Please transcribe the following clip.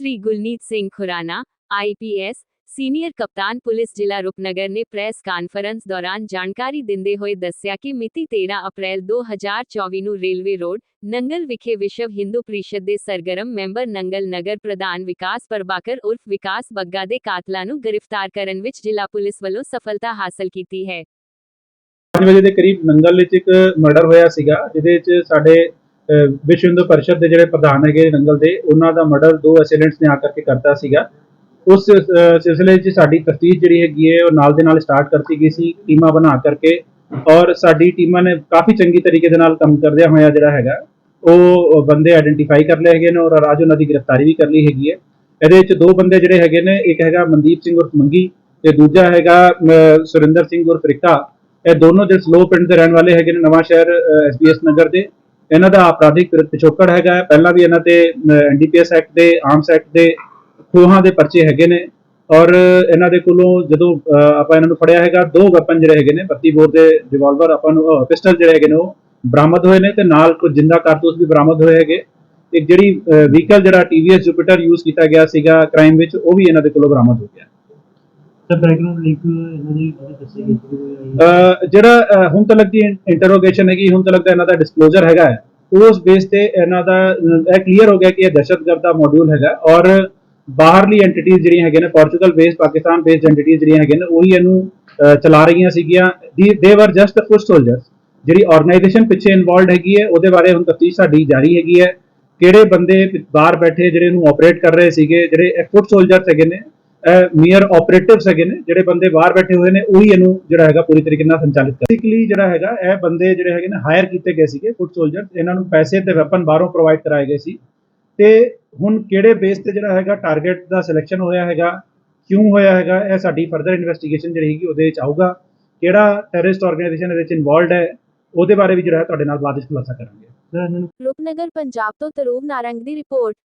ਸ੍ਰੀ Gulneet Singh Khurana IPS senior ਕਪਤਾਨ police ਜ਼ਿਲ੍ਹਾ ਰੂਪਨਗਰ ਨੇ ਪ੍ਰੈਸ ਕਾਨਫਰੰਸ ਦੌਰਾਨ ਜਾਣਕਾਰੀ ਦਿੰਦੇ ਹੋਏ ਦੱਸਿਆ ਕਿ ਮਿਤੀ 13 ਅਪ੍ਰੈਲ 2024 ਨੂੰ ਰੇਲਵੇ ਰੋਡ ਨੰਗਲ ਵਿਖੇ ਵਿਸ਼ਵ ਹਿੰਦੂ ਪ੍ਰੀਸ਼ਦ ਦੇ ਸਰਗਰਮ ਮੈਂਬਰ ਨੰਗਲ ਨਗਰ ਪ੍ਰਧਾਨ ਵਿਕਾਸ ਪ੍ਰਭਾਕਰ ਉਰਫ ਵਿਕਾਸ ਬੱਗਾ ਦੇ ਕਾਤਲਾਂ ਨੂੰ ਗ੍ਰਿਫਤਾਰ ਕਰਨ ਵਿੱਚ ਜ਼ਿਲ੍ਹਾ ਪੁਲਿਸ ਵੱਲੋਂ ਸਫਲਤਾ ਹਾਸਲ ਕੀਤੀ ਹੈ 5 ਵਜੇ ਦੇ ਕਰੀਬ ਨੰਗਲ ਵਿੱਚ ਇੱਕ ਮਰਡਰ ਹੋਇਆ ਸੀਗਾ ਜਿਹਦੇ ਵਿੱਚ ਸਾਡੇ ਵਿਸ਼ਵ ਹਿੰਦੂ ਪਰਿਸ਼ਦ ਦੇ ਜਿਹੜੇ ਪ੍ਰਧਾਨ ਹੈਗੇ ਨੰਗਲ ਦੇ, ਉਹਨਾਂ ਦਾ ਮਰਡਰ ਦੋ ਅਸੈਲੈਂਟਸ ਨੇ ਆ ਕਰਕੇ ਕਰਤਾ ਸੀਗਾ। ਉਸ ਸਿਲਸਿਲੇ 'ਚ ਸਾਡੀ ਤਫਤੀਸ਼ ਜਿਹੜੀ ਹੈਗੀ ਹੈ, ਉਹ ਨਾਲ ਦੇ ਨਾਲ ਸਟਾਰਟ ਕਰਤੀ ਗਈ ਸੀ, ਟੀਮਾਂ ਬਣਾ ਕਰਕੇ। ਔਰ ਸਾਡੀ ਟੀਮਾਂ ਨੇ ਕਾਫੀ ਚੰਗੀ ਤਰੀਕੇ ਦੇ ਨਾਲ ਕੰਮ ਕਰਦਿਆਂ ਹੋਇਆ ਜਿਹੜਾ ਹੈਗਾ, ਉਹ ਬੰਦੇ ਆਇਡੈਂਟੀਫਾਈ ਕਰ ਲਏ ਹੈਗੇ ਨੇ ਔਰ ਰਾਜ ਉਹਨਾਂ ਦੀ ਗ੍ਰਿਫਤਾਰੀ ਵੀ ਕਰ ਲਈ ਹੈਗੀ ਹੈ। ਇਹਦੇ ਵਿੱਚ ਦੋ ਬੰਦੇ ਜਿਹੜੇ ਹੈਗੇ ਨੇ, ਇੱਕ ਹੈਗਾ ਮਨਦੀਪ ਸਿੰਘ ਉਰਫ ਮੰਗੀ ਤੇ ਦੂਜਾ ਹੈਗਾ ਸੁਰਿੰਦਰ ਸਿੰਘ ਉਰਫ ਰਿਕਾ। ਇਹ ਦੋਨੋਂ ਜਿਹੜੇ ਸਲੋ ਪਿੰਡ ਦੇ ਰਹਿਣ ਵਾਲੇ ਹੈਗੇ ਨੇ ਨਵਾਂ ਸ਼ਹਿਰ ਐਸਬੀਐਸ ਨਗਰ ਦੇ। ਇਹਨਾਂ ਦਾ ਅਪਰਾਧਿਕ ਪਿਛੋਕੜ ਹੈਗਾ ਹੈ। ਪਹਿਲਾਂ ਵੀ ਇਹਨਾਂ ਤੇ ਐਨਡੀਪੀਐਸ ਐਕਟ ਦੇ ਆਰਮਸ ਐਕਟ ਦੇ ਖੋਹਾਂ ਦੇ ਪਰਚੇ ਹੈਗੇ ਨੇ। ਔਰ ਇਹਨਾਂ ਦੇ ਕੋਲੋਂ ਜਦੋਂ ਆਪਾਂ ਇਹਨਾਂ ਨੂੰ ਫੜਿਆ ਹੈਗਾ, ਦੋ ਵੈਪਨ ਜਿਹੜੇ ਹੈਗੇ ਨੇ 32 ਬੋਰ ਦੇ ਰਿਵਾਲਵਰ ਆਪਾਂ ਨੂੰ ਪਿਸਟਲ ਜਿਹੜੇ ਹੈਗੇ ਨੇ ਉਹ ਬਰਾਮਦ ਹੋਏ ਨੇ ਤੇ ਨਾਲ ਕੁਝ ਜਿੰਦਾ ਕਾਰਤੂਸ ਵੀ ਬਰਾਮਦ ਹੋਏ ਹੈਗੇ। ਇੱਕ ਜਿਹੜੀ ਵਹੀਕਲ ਜਿਹੜਾ ਟੀਵੀਐਸ ਜੁਪੀਟਰ ਯੂਜ਼ ਕੀਤਾ ਗਿਆ ਸੀਗਾ ਕ੍ਰਾਈਮ ਵਿੱਚ, ਉਹ ਵੀ ਇਹਨਾਂ ਦੇ ਕੋਲੋਂ ਬਰਾਮਦ ਹੋ ਗਿਆ। ਤਾਂ ਬੈਕਗ੍ਰਾਉਂਡ ਲਿੰਕ ਇਹਨਾਂ ਦੀ ਜਿਹੜੀ ਦੱਸੀ ਗਈ ਸੀ ਅਹ ਜਿਹੜਾ ਅਹ ਹੁਣ ਤੱਕ ਦੀ ਇੰਟਰੋਗੇਸ਼ਨ ਹੈਗੀ ਹੁਣ ਤੱਕ ਦਾ ਇਹਨਾਂ ਦਾ ਡਿਸਕਲੋਜ਼ਰ ਹੈਗਾ ਹੈ, ਉਸ ਬੇਸ ਤੇ ਇਹਨਾਂ ਦਾ ਅਹ, ਇਹ ਕਲੀਅਰ ਹੋ ਗਿਆ ਕਿ ਇਹ ਦਹਿਸ਼ਤਗਰਦ ਦਾ ਮੋਡਿਊਲ ਹੈਗਾ ਔਰ ਬਾਹਰਲੀ ਐਂਟੀਟੀਜ਼ ਜਿਹੜੀਆਂ ਹੈਗੇ ਨੇ Portugal based Pakistan based entities ਜਿਹੜੀਆਂ ਹੈਗੇ ਨੇ ਉਹੀ ਇਹਨੂੰ ਅਹ, ਚਲਾ ਰਹੀਆਂ ਸੀਗੀਆਂ। They were just foot soldiers ਜਿਹੜੀ ਆਰਗੇਨਾਈਜੇਸ਼ਨ ਪਿੱਛੇ ਇਨਵੋਲਡ ਹੈਗੀ ਹੈ ਉਹਦੇ ਬਾਰੇ ਹੁਣ ਤਫਤੀਸ਼ ਸਾਡੀ ਜਾਰੀ ਹੈਗੀ ਹੈ। ਕਿਹੜੇ ਬੰਦੇ ਪਿ- ਬਾਹਰ ਬੈਠੇ ਜਿਹੜੇ ਇਹਨੂੰ ਆਪਰੇਟ ਕਰ ਰਹੇ ਸੀਗੇ ਜਿਹੜੇ ਫੁੱਟ ਸੋਲਜਰਸ ਹੈਗੇ ਨੇ ਮੀਅਰ ਆਪਰੇਟਿਵਸ ਹੈਗੇ ਨੇ, ਜਿਹੜੇ ਬੰਦੇ ਬਾਹਰ ਬੈਠੇ ਹੋਏ ਨੇ, ਉਹੀ ਇਹਨੂੰ ਜਿਹੜਾ ਹੈਗਾ ਪੂਰੀ ਤਰੀਕੇ ਨਾਲ ਸੰਚਾਲਿਤ ਕਰ ਬੇਸਿਕਲੀ ਜਿਹੜਾ ਹੈਗਾ, ਇਹ ਬੰਦੇ ਜਿਹੜੇ ਹੈਗੇ ਨੇ ਹਾਇਰ ਕੀਤੇ ਗਏ ਸੀਗੇ ਫੁੱਟ ਸੋਲਜਰਸ ਇਹਨਾਂ ਨੂੰ ਪੈਸੇ ਤੇ ਵੈਪਨ ਬਾਹਰੋਂ ਪ੍ਰੋਵਾਈਡ ਕਰਾਏ ਗਏ ਸੀ। ਤੇ ਹੁਣ ਕਿਹੜੇ ਬੇਸ ਤੇ ਜਿਹੜਾ ਹੈਗਾ ਟਾਰਗੇਟ ਦਾ ਸਿਲੈਕਸ਼ਨ ਹੋਇਆ ਹੈਗਾ, ਕਿਉਂ ਹੋਇਆ ਹੈਗਾ, ਇਹ ਸਾਡੀ ਫਰਦਰ ਇਨਵੈਸਟੀਗੇਸ਼ਨ ਜਿਹੜੀ ਹੈਗੀ, ਉਹਦੇ ਵਿੱਚ ਆਊਗਾ। ਕਿਹੜਾ ਟੈਰਰਿਸਟ ਆਰਗੇਨਾਈਜੇਸ਼ਨ ਇਹਦੇ ਵਿੱਚ ਇਨਵੋਲਡ ਹੈ, ਉਹਦੇ ਬਾਰੇ ਵੀ ਜਿਹੜਾ ਹੈ ਤੁਹਾਡੇ ਨਾਲ ਬਾਅਦ ਵਿੱਚ ਖੁਲਾਸਾ ਕਰਾਂਗੇ। ਸਰ ਪੰਜਾਬ ਤੋਂ ਤਰੂਬ ਨਾਰੰਗ ਦੀ ਰਿਪੋਰਟ